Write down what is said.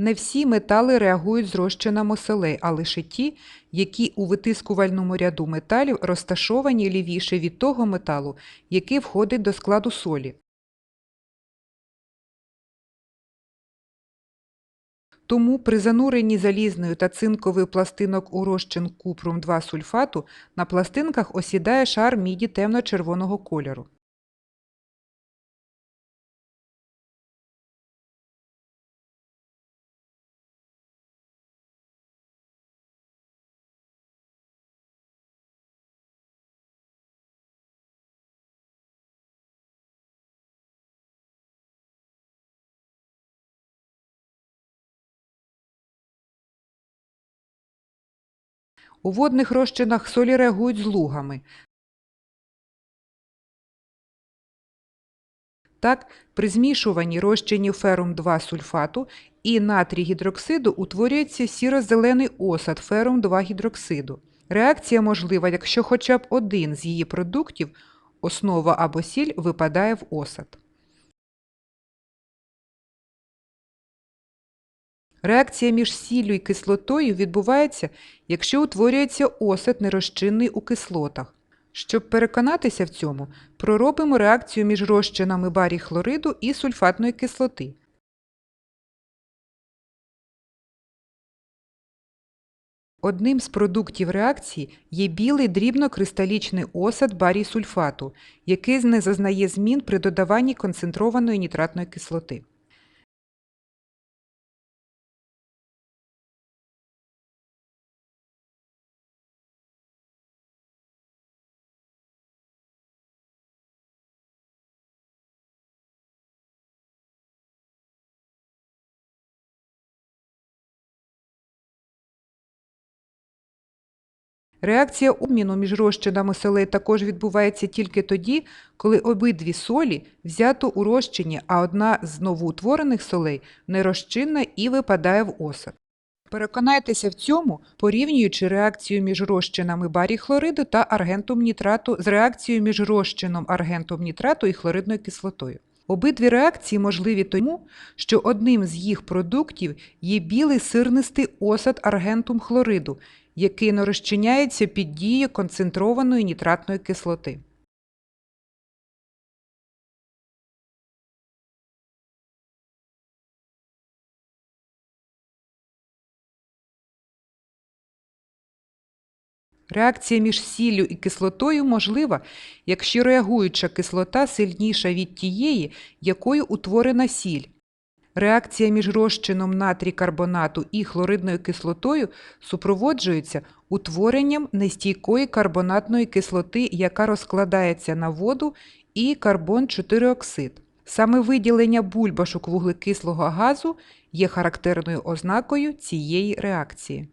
Не всі метали реагують з розчином солей, а лише ті, які у витискувальному ряду металів розташовані лівіше від того металу, який входить до складу солі. Тому при зануренні залізною та цинковою пластинок у розчин купрум 2 сульфату на пластинках осідає шар міді темно-червоного кольору. У водних розчинах солі реагують з лугами. Так, при змішуванні розчинів ферум 2 сульфату і натрій гідроксиду утворюється сіро-зелений осад ферум 2 гідроксиду. Реакція можлива, якщо хоча б один з її продуктів, основа або сіль, випадає в осад. Реакція між сіллю і кислотою відбувається, якщо утворюється осад нерозчинний у кислотах. Щоб переконатися в цьому, проробимо реакцію між розчинами барій хлориду і сульфатної кислоти. Одним з продуктів реакції є білий дрібнокристалічний осад барій сульфату, який не зазнає змін при додаванні концентрованої нітратної кислоти. Реакція обміну між розчинами солей також відбувається тільки тоді, коли обидві солі взято у розчині, а одна з новоутворених солей нерозчинна і випадає в осад. Переконайтеся в цьому, порівнюючи реакцію між розчинами барій хлориду та аргентум нітрату з реакцією між розчином аргентум нітрату і хлоридною кислотою. Обидві реакції можливі тому, що одним з їх продуктів є білий сирнистий осад аргентум хлориду, який не розчиняється під дією концентрованої нітратної кислоти. Реакція між сіллю і кислотою можлива, якщо реагуюча кислота сильніша від тієї, якою утворена сіль. Реакція між розчином натрій карбонату і хлоридною кислотою супроводжується утворенням нестійкої карбонатної кислоти, яка розкладається на воду і карбон 4 оксид. Саме виділення бульбашок вуглекислого газу є характерною ознакою цієї реакції.